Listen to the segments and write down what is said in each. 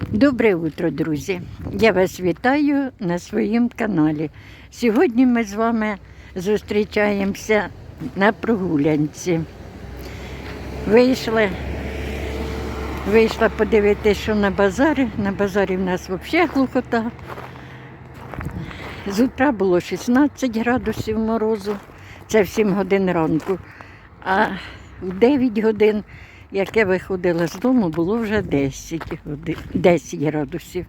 Добре утро, друзі! Я вас вітаю на своєму каналі. Сьогодні ми з вами зустрічаємося на прогулянці. Вийшла, вийшла подивитися, що на базарі. На базарі в нас взагалі глухота. З утра було 16 градусів морозу, це в 7 годин ранку. А в 9 годин я виходила з дому, було вже 10, годи- 10 градусів.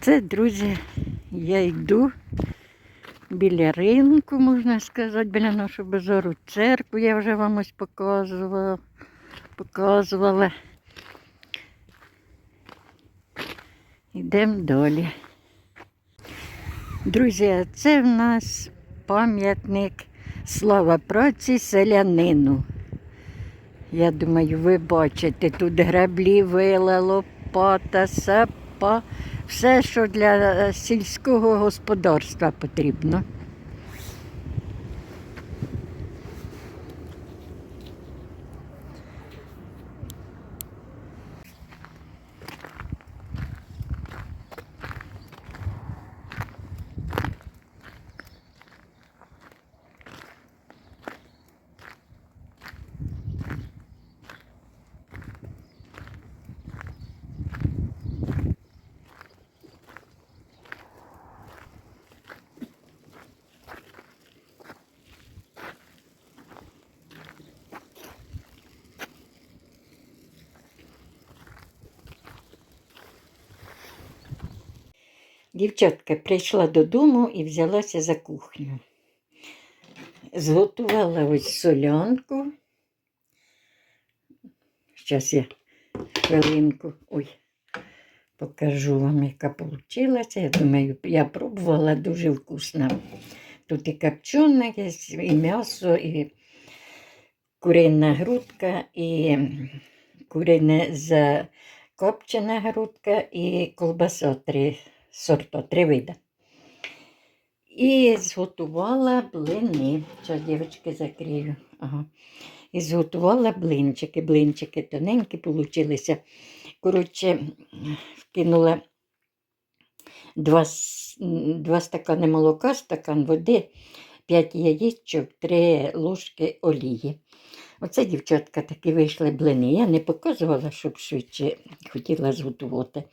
Це, друзі, я йду біля ринку, можна сказати, біля нашого базару. Церкву я вже вам ось показувала. показувала. Йдемо далі. Друзі, це в нас пам'ятник слава праці селянину. Я думаю, ви бачите, тут граблі, вила, лопата, сапа, все, що для сільського господарства потрібно. Дівчатка прийшла додому і взялася за кухню. Зготувала ось солянку. Зараз я хвилинку. Ой, покажу вам, яка вийшла. Я думаю, я пробувала дуже вкусно. Тут і копчене є, і м'ясо, і курина грудка, і курине закопчена грудка, і колбаса три сорта, три вида. І зготувала блини. Зараз, дівчатки, закрию. Ага. І зготувала блинчики. Блинчики тоненькі получилися. Коротше, вкинула два, два стакани молока, стакан води, 5 яєчок, 3 ложки олії. Оце, дівчатка, такі вийшли блини. Я не показувала, щоб швидше хотіла зготувати.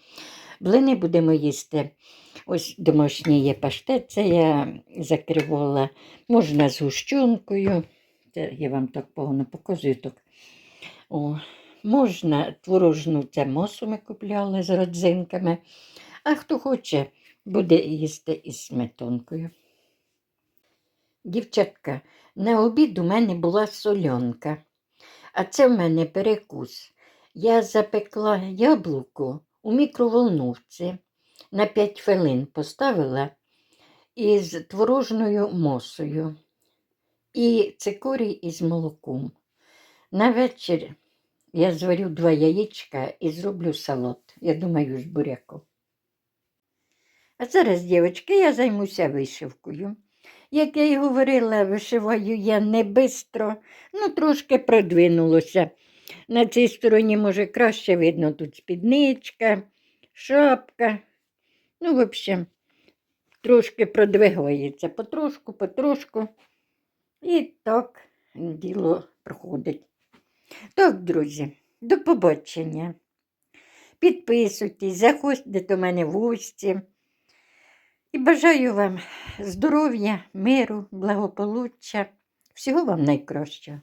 Блини будемо їсти. Ось домашній є паштет, це я закривала. Можна з гущонкою. Це я вам так погано показую. Так. О, можна творожну це масу ми купляли з родзинками. А хто хоче, буде їсти із сметанкою. Дівчатка, на обід у мене була солянка, а це в мене перекус. Я запекла яблуко у мікроволновці на 5 хвилин поставила із творожною мосою і цикорій із молоком. На вечір я зварю два яєчка і зроблю салат. Я думаю, з буряком. А зараз, дівчатки, я займуся вишивкою. Як я й говорила, вишиваю я не бистро, ну трошки продвинулося. На цій стороні, може, краще видно тут спідничка, шапка. Ну, в общем, трошки продвигається потрошку, потрошку. І так діло проходить. Так, друзі, до побачення. Підписуйтесь, заходьте до мене в гості. І бажаю вам здоров'я, миру, благополуччя. Всього вам найкращого.